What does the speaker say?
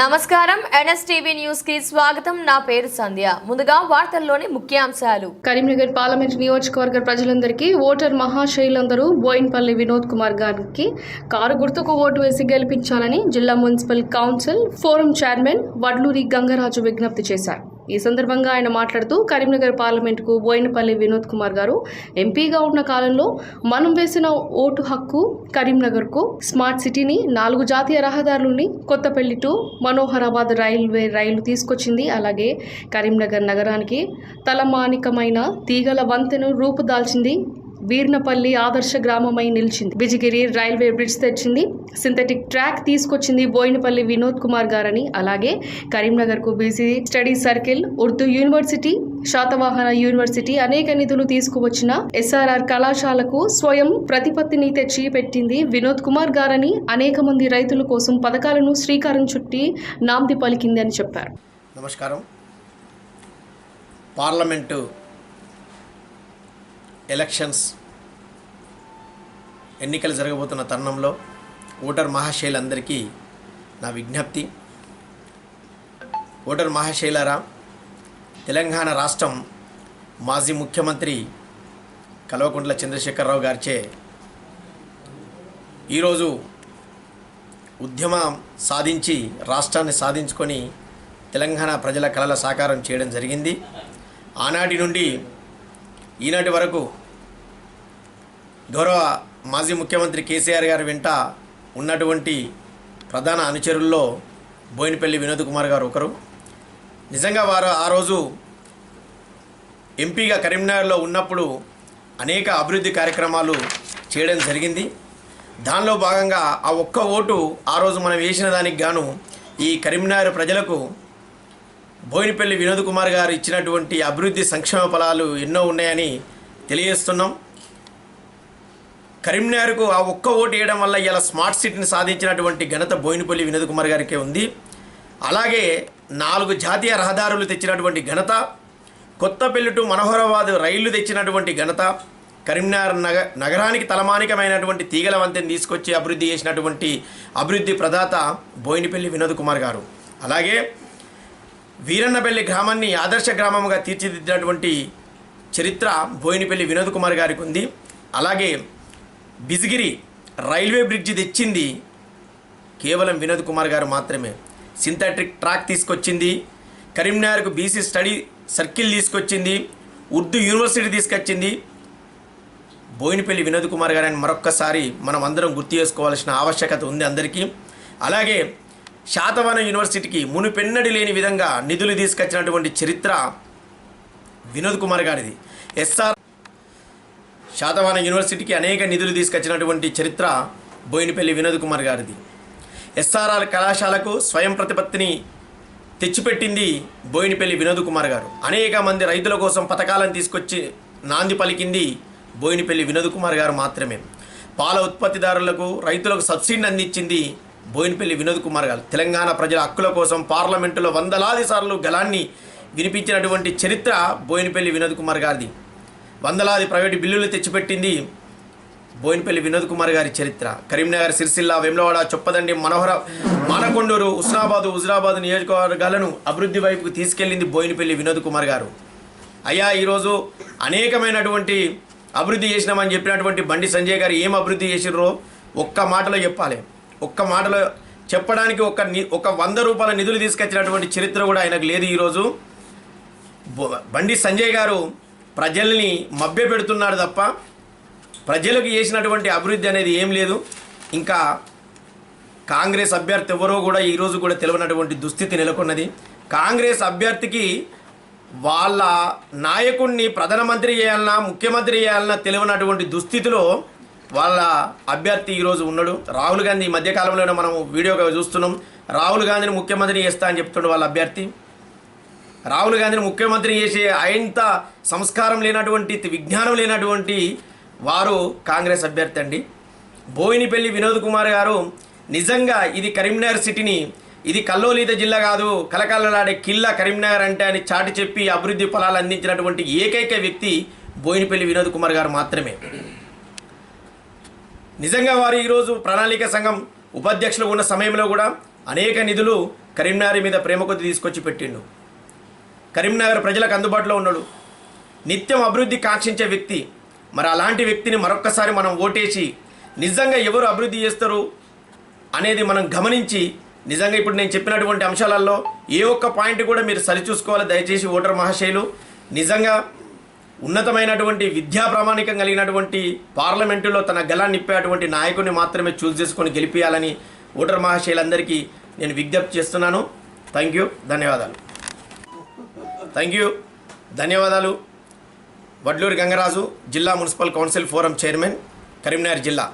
నమస్కారం. ఎన్ఎస్టీవీ న్యూస్కి స్వాగతం. నా పేరు సంధ్య. ముందుగా వార్తల్లోని ముఖ్యాంశాలు. కరీంనగర్ పార్లమెంట్ నియోజకవర్గ ప్రజలందరికీ ఓటర్ మహాశైలందరూ బోయిన్పల్లి వినోద్ కుమార్ గారికి కారు గుర్తుకు ఓటు వేసి గెలిపించాలని జిల్లా municipal council forum chairman Vadluri Gangaraju విజ్ఞప్తి చేశారు. ఈ సందర్భంగా ఆయన మాట్లాడుతూ కరీంనగర్ పార్లమెంటుకు బోయినపల్లి వినోద్ కుమార్ గారు ఎంపీగా ఉన్న కాలంలో మనం వేసిన ఓటు హక్కు కరీంనగర్కు స్మార్ట్ సిటీని నాలుగు జాతీయ రహదారులని కొత్తపల్లి టు మనోహరాబాద్ రైల్వే రైలు తీసుకొచ్చింది. అలాగే కరీంనగర్ నగరానికి తలమానికమైన తీగల వంతెను రూపుదాల్చింది. వీర్నపల్లి ఆదర్శ గ్రామమై నిలిచింది. బిజిగిరి రైల్వే బ్రిడ్జ్ తెచ్చింది సింథటిక్ ట్రాక్ తీసుకొచ్చింది బోయినపల్లి వినోద్ కుమార్ గారని. అలాగే కరీంనగర్కు BC study circle Urdu university Satavahana university అనేక నిధులు తీసుకువచ్చిన ఎస్ఆర్ఆర్ కళాశాలకు స్వయం ప్రతిపత్తిని తెచ్చి పెట్టింది వినోద్ కుమార్ గారని అనేక మంది రైతుల కోసం పథకాలను శ్రీకారం చుట్టి నాంది పలికింది అని చెప్పారు. నమస్కారం. పార్లమెంటు ఎలక్షన్స్ ఎన్నికలు జరగబోతున్న తరుణంలో ఓటర్ మహాశైలందరికీ నా విజ్ఞప్తి. ఓటర్ మహాశైలారా తెలంగాణ రాష్ట్రం మాజీ ముఖ్యమంత్రి కల్వకుంట్ల చంద్రశేఖరరావు గారిచే ఈరోజు ఉద్యమం సాధించి రాష్ట్రాన్ని సాధించుకొని తెలంగాణ ప్రజల కళల సాకారం చేయడం జరిగింది. ఆనాటి నుండి ఈనాటి వరకు గౌరవ మాజీ ముఖ్యమంత్రి కేసీఆర్ గారి వెంట ఉన్నటువంటి ప్రధాన అనుచరుల్లో బోయినపల్లి వినోద్ కుమార్ గారు ఒకరు. నిజంగా వారు ఆ రోజు ఎంపీగా కరీంనగర్లో ఉన్నప్పుడు అనేక అభివృద్ధి కార్యక్రమాలు చేయడం జరిగింది. దానిలో భాగంగా ఆ ఒక్క ఓటు ఆ రోజు మనం వేసిన దానికి గాను ఈ కరీంనగర్ ప్రజలకు బోయినపల్లి వినోద్ కుమార్ గారు ఇచ్చినటువంటి అభివృద్ధి సంక్షేమ ఫలాలు ఎన్నో ఉన్నాయని తెలియజేస్తున్నాం. కరీంనగర్కు ఆ ఒక్క ఓటు వేయడం వల్ల ఇలా స్మార్ట్ సిటీని సాధించినటువంటి ఘనత బోయినపల్లి వినోద్ కుమార్ గారికే ఉంది. అలాగే నాలుగు జాతీయ రహదారులు తెచ్చినటువంటి ఘనత కొత్తపల్లి టు మనోహరాబాద్ రైళ్ళు తెచ్చినటువంటి ఘనత కరీంనగర్ నగ నగరానికి తలమానికమైనటువంటి తీగల వంతెన తీసుకొచ్చి అభివృద్ధి చేసినటువంటి అభివృద్ధి ప్రదాత బోయినపల్లి వినోద్ కుమార్ గారు. అలాగే వీరన్నపల్లి గ్రామాన్ని ఆదర్శ గ్రామంగా తీర్చిదిద్దినటువంటి చరిత్ర బోయినపల్లి వినోద్ కుమార్ గారికి ఉంది. అలాగే బిజిగిరి రైల్వే బ్రిడ్జి తెచ్చింది కేవలం వినోద్ కుమార్ గారు మాత్రమే. సింథటిక్ ట్రాక్ తీసుకొచ్చింది. కరీంనగర్కు బీసీ స్టడీ సర్కిల్ తీసుకొచ్చింది. ఉర్దూ యూనివర్సిటీ తీసుకొచ్చింది. బోయినపల్లి వినోద్ కుమార్ గారిని మరొక్కసారి మనం అందరం గుర్తు చేసుకోవాల్సిన ఆవశ్యకత ఉంది అందరికీ. అలాగే శాతవాన యూనివర్సిటీకి మునుపెన్నడి లేని విధంగా నిధులు తీసుకొచ్చినటువంటి చరిత్ర వినోద్ కుమార్ గారిది. ఎస్ఆర్ శాతవాన యూనివర్సిటీకి అనేక నిధులు తీసుకొచ్చినటువంటి చరిత్ర బోయినపల్లి వినోద్ కుమార్ గారిది. ఎస్ఆర్ఆర్ కళాశాలకు స్వయం ప్రతిపత్తిని తెచ్చిపెట్టింది బోయినపల్లి వినోద్ కుమార్ గారు. అనేక మంది రైతుల కోసం పథకాలను తీసుకొచ్చి నాంది పలికింది బోయినపల్లి వినోద్ కుమార్ గారు మాత్రమే. పాల ఉత్పత్తిదారులకు రైతులకు సబ్సిడీని అందించింది బోయినపల్లి వినోద్ కుమార్ గారు. తెలంగాణ ప్రజల హక్కుల కోసం పార్లమెంటులో వందలాది సార్లు గలాన్ని వినిపించినటువంటి చరిత్ర బోయినపల్లి వినోద్ కుమార్ గారిది. వందలాది ప్రైవేటు బిల్లులు తెచ్చిపెట్టింది బోయినపల్లి వినోద్ కుమార్ గారి చరిత్ర. కరీంనగర్ సిరిసిల్ల వేములవాడ చొప్పదండి మనోహర మానకొండూరు ఉస్నాబాదు హుజరాబాద్ నియోజకవర్గాలను అభివృద్ధి వైపుకు తీసుకెళ్ళింది బోయినపల్లి వినోద్ కుమార్ గారు. అయ్యా ఈరోజు అనేకమైనటువంటి అభివృద్ధి చేసినామని చెప్పినటువంటి బండి సంజయ్ గారు ఏం అభివృద్ధి చేసిర్రో ఒక్క మాటలో చెప్పాలి. ఒక్క మాటలో చెప్పడానికి ఒక ని- ఒక వంద రూపాయల నిధులు తీసుకొచ్చినటువంటి చరిత్ర కూడా ఆయనకు లేదు ఈరోజు. బండి సంజయ్ గారు ప్రజల్ని మభ్య పెడుతున్నాడు తప్ప ప్రజలకు చేసినటువంటి అభివృద్ధి అనేది ఏం లేదు. ఇంకా కాంగ్రెస్ అభ్యర్థి ఎవరో కూడా ఈరోజు కూడా తెలియనటువంటి దుస్థితి నెలకొన్నది. కాంగ్రెస్ అభ్యర్థికి వాళ్ళ నాయకుడిని ప్రధానమంత్రి చేయాలన్నా ముఖ్యమంత్రి చేయాలన్నా తెలియనటువంటి దుస్థితిలో వాళ్ళ అభ్యర్థి ఈరోజు ఉన్నాడు. రాహుల్ గాంధీ ఈ మధ్యకాలంలోనే మనం వీడియోగా చూస్తున్నాం. రాహుల్ గాంధీని ముఖ్యమంత్రి చేస్తా అని చెప్తుండే వాళ్ళ అభ్యర్థి. రాహుల్ గాంధీని ముఖ్యమంత్రి చేసే అయంత సంస్కారం లేనటువంటి విజ్ఞానం లేనటువంటి వారు కాంగ్రెస్ అభ్యర్థి అండి. బోయినపల్లి వినోద్ కుమార్ గారు నిజంగా ఇది కరీంనగర్ సిటీని ఇది కల్లోలిత జిల్లా కాదు కలకలలాడే కిల్లా కరీంనగర్ అంటే అని చాటి చెప్పి అభివృద్ధి ఫలాలు అందించినటువంటి ఏకైక వ్యక్తి బోయినపల్లి వినోద్ కుమార్ గారు మాత్రమే. నిజంగా వారు ఈరోజు ప్రణాళిక సంఘం ఉపాధ్యక్షులు ఉన్న సమయంలో కూడా అనేక నిధులు కరీంనగర్ మీద ప్రేమ కొద్ది తీసుకొచ్చి పెట్టిండు. కరీంనగర్ ప్రజలకు అందుబాటులో ఉన్నాడు. నిత్యం అభివృద్ధి కాంక్షించే వ్యక్తి. మరి అలాంటి వ్యక్తిని మరొక్కసారి మనం ఓటేసి నిజంగా ఎవరు అభివృద్ధి చేస్తారు అనేది మనం గమనించి నిజంగా ఇప్పుడు నేను చెప్పినటువంటి అంశాలలో ఏ ఒక్క పాయింట్ కూడా మీరు సరిచూసుకోవాలి దయచేసి ఓటర్ మహాశైలు నిజంగా ఉన్నతమైనటువంటి విద్యా ప్రామాణికం కలిగినటువంటి పార్లమెంటులో తన గలాన్ని నిప్పేటువంటి నాయకుడిని మాత్రమే చూస్ చేసుకొని గెలిపించాలని ఓటర్ మహాశయులందరికీ నేను విజ్ఞప్తి చేస్తున్నాను. థ్యాంక్ యూ ధన్యవాదాలు. థ్యాంక్ యూ ధన్యవాదాలు. వడ్లూరి గంగరాజు జిల్లా municipal council forum chairman Karimnagar జిల్లా.